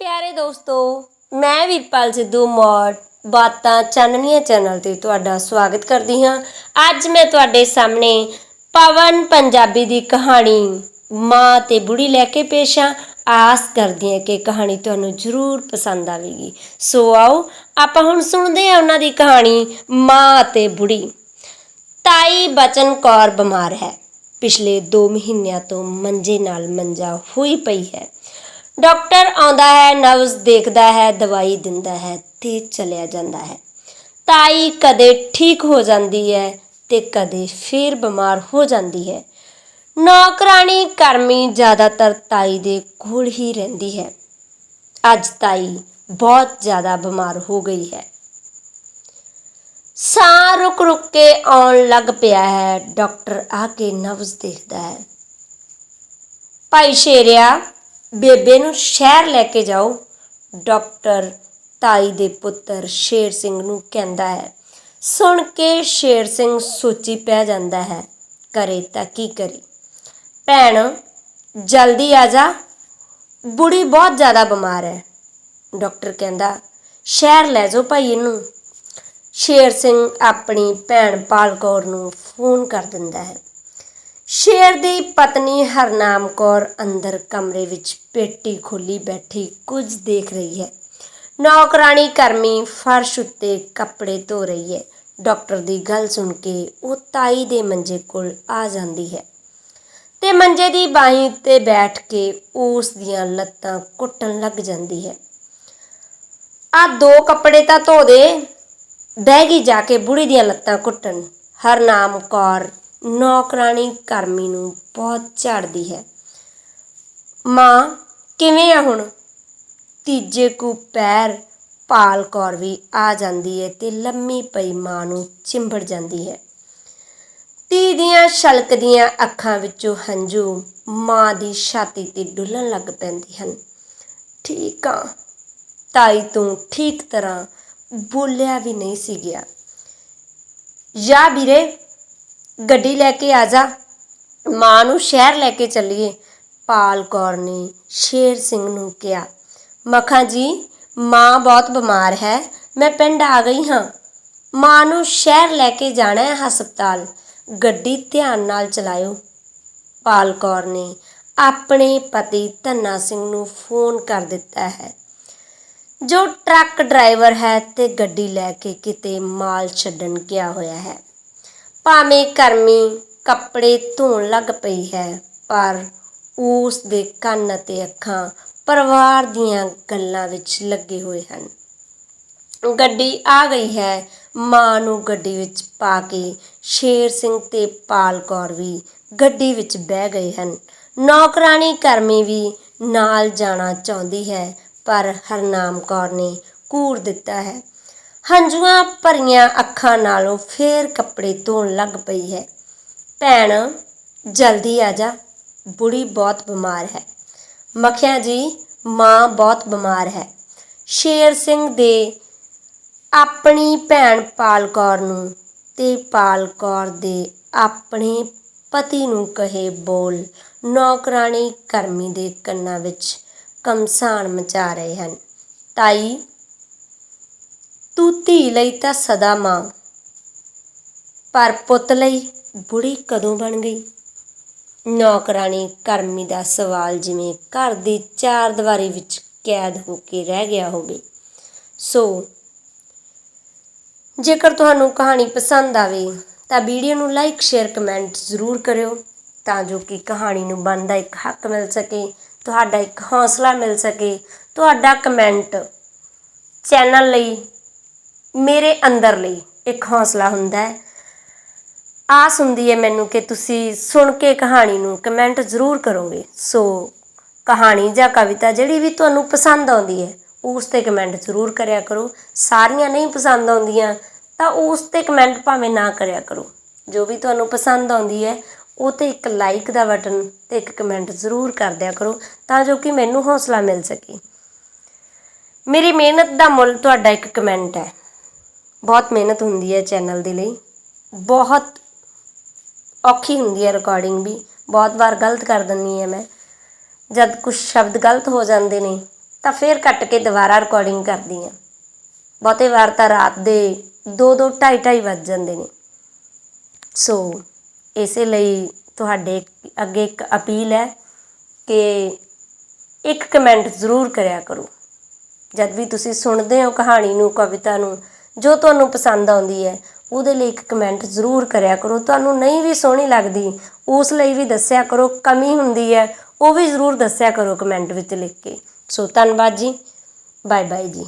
ਪਿਆਰੇ ਦੋਸਤੋ, ਮੈਂ ਵੀਰਪਾਲ ਸਿੱਧੂ ਮੌੜ, ਬਾਤਾਂ ਚਾਨਣੀਆਂ ਚੈਨਲ ਤੇ ਤੁਹਾਡਾ ਸਵਾਗਤ ਕਰਦੀ ਹਾਂ। ਅੱਜ ਮੈਂ ਤੁਹਾਡੇ ਸਾਹਮਣੇ ਪਵਨ ਪੰਜਾਬੀ ਦੀ ਕਹਾਣੀ, ਮਾਂ ਤੇ ਬੁੜੀ ਲੈ ਕੇ ਪੇਸ਼ ਹਾਂ। ਆਸ ਕਰਦੀ ਹਾਂ ਕਿ ਕਹਾਣੀ ਤੁਹਾਨੂੰ ਜ਼ਰੂਰ ਪਸੰਦ ਆਵੇਗੀ। ਸੋ ਆਓ, ਆਪਾਂ ਹੁਣ ਸੁਣਦੇ ਹਾਂ ਉਹਨਾਂ ਦੀ ਕਹਾਣੀ, ਮਾਂ ਤੇ ਬੁੜੀ। ਤਾਈ ਬਚਨ ਕੌਰ ਬਿਮਾਰ ਹੈ। ਪਿਛਲੇ 2 ਮਹੀਨਿਆਂ ਤੋਂ ਮੰਜੇ ਨਾਲ ਮੰਜਾ ਹੋਈ ਪਈ ਹੈ। ਡਾਕਟਰ ਆਉਂਦਾ ਹੈ ਨਬਜ਼ ਦੇਖਦਾ ਹੈ, ਦਵਾਈ ਦਿੰਦਾ ਹੈ ਤੇ ਚਲਿਆ ਜਾਂਦਾ ਹੈ। ਤਾਈ ਕਦੇ ਠੀਕ ਹੋ ਜਾਂਦੀ ਹੈ ਤੇ ਕਦੇ ਫੇਰ ਬਿਮਾਰ ਹੋ ਜਾਂਦੀ ਹੈ। ਨੌਕਰਾਣੀ ਕਰਮੀ ਜ਼ਿਆਦਾਤਰ ਤਾਈ ਦੇ ਕੋਲ ਹੀ ਰਹਿੰਦੀ ਹੈ। ਅੱਜ ਤਾਈ ਬਹੁਤ ਜ਼ਿਆਦਾ ਬਿਮਾਰ ਹੋ ਗਈ ਹੈ। ਸਾਹ ਰੁਕ ਰੁਕ ਕੇ ਆਉਣ ਲੱਗ ਪਿਆ ਹੈ। ਡਾਕਟਰ ਆ ਕੇ ਨਬਜ਼ ਦੇਖਦਾ ਹੈ। ਭਾਈ ਸ਼ੇਰਿਆ ਬੇਬੇ ਨੂੰ ਸ਼ਹਿਰ ਲੈ ਕੇ ਜਾਓ। ਡਾਕਟਰ ਤਾਈ ਦੇ ਪੁੱਤਰ ਸ਼ੇਰ ਸਿੰਘ ਨੂੰ ਕਹਿੰਦਾ ਹੈ, ਸੁਣ ਕੇ ਸ਼ੇਰ ਸਿੰਘ ਸੋਚੀ ਪੈ ਜਾਂਦਾ ਹੈ, ਕਰੇ ਤਾਂ ਕੀ ਕਰੇ? ਭੈਣ, ਜਲਦੀ ਆ ਜਾ, ਬੁੜੀ ਬਹੁਤ ਜ਼ਿਆਦਾ ਬਿਮਾਰ ਹੈ। ਡਾਕਟਰ ਕਹਿੰਦਾ, ਸ਼ਹਿਰ ਲੈ ਜਾਓ ਭਾਈ ਇਹਨੂੰ। ਸ਼ੇਰ ਸਿੰਘ ਆਪਣੀ ਭੈਣ ਪਾਲ ਕੌਰ ਨੂੰ ਫੋਨ ਕਰ ਦਿੰਦਾ ਹੈ। ਸ਼ੇਰ ਦੀ ਪਤਨੀ ਹਰਨਾਮ ਕੌਰ ਅੰਦਰ ਕਮਰੇ ਵਿੱਚ ਪੇਟੀ ਖੋਲੀ ਬੈਠੀ, ਕੁਝ ਦੇਖ ਰਹੀ ਹੈ। ਨੌਕਰਾਣੀ ਕਰਮੀ ਫਰਸ਼ ਉੱਤੇ ਕੱਪੜੇ ਧੋ ਰਹੀ ਹੈ। ਡਾਕਟਰ ਦੀ ਗੱਲ ਸੁਣ ਕੇ ਉਹ ਤਾਈ ਦੇ ਮੰਜੇ ਕੋਲ ਆ ਜਾਂਦੀ ਹੈ ਤੇ ਮੰਜੇ ਦੀ ਬਾਹੀਂ ਉੱਤੇ ਬੈਠ ਕੇ ਉਸ ਦੀਆਂ ਲੱਤਾਂ ਕੁੱਟਣ ਲੱਗ ਜਾਂਦੀ ਹੈ। ਆ ਦੋ ਕੱਪੜੇ ਤਾਂ ਧੋ ਦੇ, ਬਹਿ ਗਈ ਜਾ ਕੇ ਬੁੜੀ ਦੀਆਂ ਲੱਤਾਂ ਕੁੱਟਣ। ਹਰਨਾਮ ਕੌਰ ਨੌਕਰਾਣੀ ਕਰਮੀ ਨੂੰ ਬਹੁਤ ਝਾੜਦੀ ਹੈ। ਮਾਂ ਕਿਵੇਂ ਆ ਹੁਣ? ਤੀਜੇ ਕੁ ਪੈਰ ਪਾਲ ਕੌਰ ਵੀ ਆ ਜਾਂਦੀ ਹੈ ਤੇ ਲੰਮੀ ਪਈ ਮਾਂ ਨੂੰ ਚਿੰਬੜ ਜਾਂਦੀ ਹੈ। ਧੀ ਦੀਆਂ ਛਲਕਦੀਆਂ ਅੱਖਾਂ ਵਿੱਚੋਂ ਹੰਝੂ ਮਾਂ ਦੀ ਛਾਤੀ ਤੇ ਡੁੱਲਣ ਲੱਗ ਪੈਂਦੇ ਹਨ। ਠੀਕ ਆ, ਤਾਈ ਤੂੰ ਠੀਕ ਤਰ੍ਹਾਂ ਬੋਲਿਆ ਵੀ ਨਹੀਂ ਸੀ ਗਿਆ। ਜਾ ਵੀਰੇ ਗੱਡੀ ਲੈ ਕੇ ਆ ਜਾ। ਮਾਂ ਨੂੰ ਸ਼ਹਿਰ ਲੈ ਕੇ ਚੱਲੀਏ। ਪਾਲ ਕੌਰ ਨੇ ਸ਼ੇਰ ਸਿੰਘ ਨੂੰ ਕਿਹਾ, ਮੱਖਾਂ ਜੀ, ਮਾਂ ਬਹੁਤ ਬਿਮਾਰ ਹੈ। ਮੈਂ ਪਿੰਡ ਆ ਗਈ ਹਾਂ। ਮਾਂ ਨੂੰ ਸ਼ਹਿਰ ਲੈ ਕੇ ਜਾਣਾ ਹੈ ਹਸਪਤਾਲ। ਗੱਡੀ ਧਿਆਨ ਨਾਲ ਚਲਾਇਓ। ਪਾਲ ਕੌਰ ਨੇ ਆਪਣੇ ਪਤੀ ਧੰਨਾ ਸਿੰਘ ਨੂੰ ਫੋਨ ਕਰ ਦਿੱਤਾ ਹੈ। ਜੋ ਟਰੱਕ ਡਰਾਈਵਰ ਹੈ ਤੇ ਗੱਡੀ ਲੈ ਕੇ ਕਿਤੇ ਮਾਲ ਛੱਡਣ ਗਿਆ ਹੋਇਆ ਹੈ। ਭਾਵੇਂ ਕਰਮੀ ਕੱਪੜੇ ਧੋਣ ਲੱਗ ਪਈ ਹੈ, ਪਰ ਉਸ ਦੇ ਕੰਨ ਅਤੇ ਅੱਖਾਂ ਪਰਿਵਾਰ ਦੀਆਂ ਗੱਲਾਂ ਵਿੱਚ ਲੱਗੇ ਹੋਏ ਹਨ। ਗੱਡੀ ਆ ਗਈ ਹੈ, ਮਾਂ ਨੂੰ ਗੱਡੀ ਵਿੱਚ ਪਾ ਕੇ ਸ਼ੇਰ ਸਿੰਘ ਤੇ ਪਾਲ ਕੌਰ ਵੀ ਗੱਡੀ ਵਿੱਚ ਬਹਿ ਗਏ ਹਨ। ਨੌਕਰਾਣੀ ਕਰਮੀ ਵੀ ਨਾਲ ਜਾਣਾ ਚਾਹੁੰਦੀ ਹੈ, ਪਰ ਹਰਨਾਮ ਕੌਰ ਨੇ ਕੂੜ ਦਿੱਤਾ ਹੈ। ਹੰਝੂਆਂ ਭਰੀਆਂ ਅੱਖਾਂ ਨਾਲੋਂ ਫੇਰ ਕੱਪੜੇ ਧੋਣ ਲੱਗ ਪਈ ਹੈ। ਭੈਣ, ਜਲਦੀ ਆ ਜਾ, ਬੁੜੀ ਬਹੁਤ ਬਿਮਾਰ ਹੈ। ਮਖਿਆ ਜੀ, ਮਾਂ ਬਹੁਤ ਬਿਮਾਰ ਹੈ। ਸ਼ੇਰ ਸਿੰਘ ਦੇ ਆਪਣੀ ਭੈਣ ਪਾਲ ਕੌਰ ਨੂੰ ਤੇ ਪਾਲ ਕੌਰ ਦੇ ਆਪਣੇ ਪਤੀ ਨੂੰ ਕਹੇ ਬੋਲ, ਨੌਕਰਾਣੀ ਕਰਮੀ ਦੇ ਕੰਨਾਂ ਵਿੱਚ ਕਮਸਾਨ ਮਚਾ ਰਹੇ ਹਨ। ਤਾਈ ਤੂੰ ਧੀ ਲਈ ਤਾਂ ਸਦਾ ਮਾਂ। ਪਰ ਪੁੱਤ ਲਈ ਬੁੜੀ ਕਦੋਂ ਬਣ ਗਈ? ਨੌਕਰਾਣੀ ਕਰਮੀ ਦਾ ਸਵਾਲ ਜਿਵੇਂ ਘਰ ਦੀ ਚਾਰ ਦੀਵਾਰੀ ਵਿੱਚ ਕੈਦ ਹੋ ਕੇ ਰਹਿ ਗਿਆ ਹੋਵੇ। ਸੋ ਜੇਕਰ ਤੁਹਾਨੂੰ ਕਹਾਣੀ ਪਸੰਦ ਆਵੇ ਤਾਂ ਵੀਡੀਓ ਨੂੰ ਲਾਈਕ ਸ਼ੇਅਰ ਕਮੈਂਟ ਜ਼ਰੂਰ ਕਰਿਓ ਤਾਂ ਜੋ ਕਿ ਕਹਾਣੀ ਨੂੰ ਬਣਦਾ ਇੱਕ ਹੱਕ ਮਿਲ ਸਕੇ, ਤੁਹਾਡਾ ਇੱਕ ਹੌਸਲਾ ਮਿਲ ਸਕੇ, ਤੁਹਾਡਾ ਕਮੈਂਟ ਚੈਨਲ ਲਈ ਮੇਰੇ ਅੰਦਰ ਲਈ ਇੱਕ ਹੌਸਲਾ ਹੁੰਦਾ ਹੈ। ਆਸ ਹੁੰਦੀ ਹੈ ਮੈਨੂੰ ਕਿ ਤੁਸੀਂ ਸੁਣ ਕੇ ਕਹਾਣੀ ਨੂੰ ਕਮੈਂਟ ਜ਼ਰੂਰ ਕਰੋਗੇ। ਸੋ ਕਹਾਣੀ ਜਾਂ ਕਵਿਤਾ ਜਿਹੜੀ ਵੀ ਤੁਹਾਨੂੰ ਪਸੰਦ ਆਉਂਦੀ ਹੈ, ਉਸ ਤੇ ਕਮੈਂਟ ਜ਼ਰੂਰ ਕਰਿਆ ਕਰੋ। ਸਾਰੀਆਂ ਨਹੀਂ ਪਸੰਦ ਆਉਂਦੀਆਂ, ਤਾਂ ਉਸ ਤੇ ਕਮੈਂਟ ਭਾਵੇਂ ਨਾ ਕਰਿਆ ਕਰੋ। ਜੋ ਵੀ ਤੁਹਾਨੂੰ ਪਸੰਦ ਆਉਂਦੀ ਹੈ, ਉਹ ਤੇ ਇੱਕ ਲਾਈਕ ਦਾ ਬਟਨ ਤੇ ਇੱਕ ਕਮੈਂਟ ਜ਼ਰੂਰ ਕਰ ਦਿਆ ਕਰੋ, ਤਾਂ ਜੋ ਕਿ ਮੈਨੂੰ ਹੌਸਲਾ ਮਿਲ ਸਕੇ। ਮੇਰੀ ਮਿਹਨਤ ਦਾ ਮੁੱਲ ਤੁਹਾਡਾ ਇੱਕ ਕਮੈਂਟ ਹੈ। ਬਹੁਤ ਮਿਹਨਤ ਹੁੰਦੀ ਹੈ ਚੈਨਲ ਦੇ ਲਈ। ਬਹੁਤ ਔਖੀ ਹੁੰਦੀ ਹੈ ਰਿਕਾਰਡਿੰਗ ਵੀ। ਬਹੁਤ ਵਾਰ ਗਲਤ ਕਰ ਦਿੰਦੀ ਹਾਂ ਮੈਂ। ਜਦ ਕੁਝ ਸ਼ਬਦ ਗਲਤ ਹੋ ਜਾਂਦੇ ਨੇ, ਤਾਂ ਫਿਰ ਕੱਟ ਕੇ ਦੁਬਾਰਾ ਰਿਕਾਰਡਿੰਗ ਕਰਦੀ ਹਾਂ। ਬਹੁਤੇ ਵਾਰ ਤਾਂ ਰਾਤ ਦੇ 2 2 2:30 2:30 ਵੱਜ ਜਾਂਦੇ ਨੇ। ਸੋ, ਇਸੇ ਲਈ ਤੁਹਾਡੇ ਅੱਗੇ ਇੱਕ ਅਪੀਲ ਹੈ ਕਿ ਇੱਕ ਕਮੈਂਟ ਜ਼ਰੂਰ ਕਰਿਆ ਕਰੋ। ਜਦ ਵੀ ਤੁਸੀਂ ਸੁਣਦੇ ਹੋ ਕਹਾਣੀ ਨੂੰ, ਕਵਿਤਾ ਨੂੰ ਜੋ ਤੁਹਾਨੂੰ ਪਸੰਦ ਆਉਂਦੀ ਹੈ, ਉਹਦੇ ਲਈ ਇੱਕ ਕਮੈਂਟ ਜ਼ਰੂਰ ਕਰਿਆ ਕਰੋ। ਤੁਹਾਨੂੰ ਨਹੀਂ ਵੀ ਸੋਹਣੀ ਲੱਗਦੀ, ਉਸ ਲਈ ਵੀ ਦੱਸਿਆ ਕਰੋ, ਕਮੀ ਹੁੰਦੀ ਹੈ, ਉਹ ਵੀ ਜ਼ਰੂਰ ਦੱਸਿਆ ਕਰੋ ਕਮੈਂਟ ਵਿੱਚ ਲਿਖ ਕੇ। ਸੋ ਧੰਨਵਾਦ ਜੀ। ਬਾਏ ਬਾਏ ਜੀ।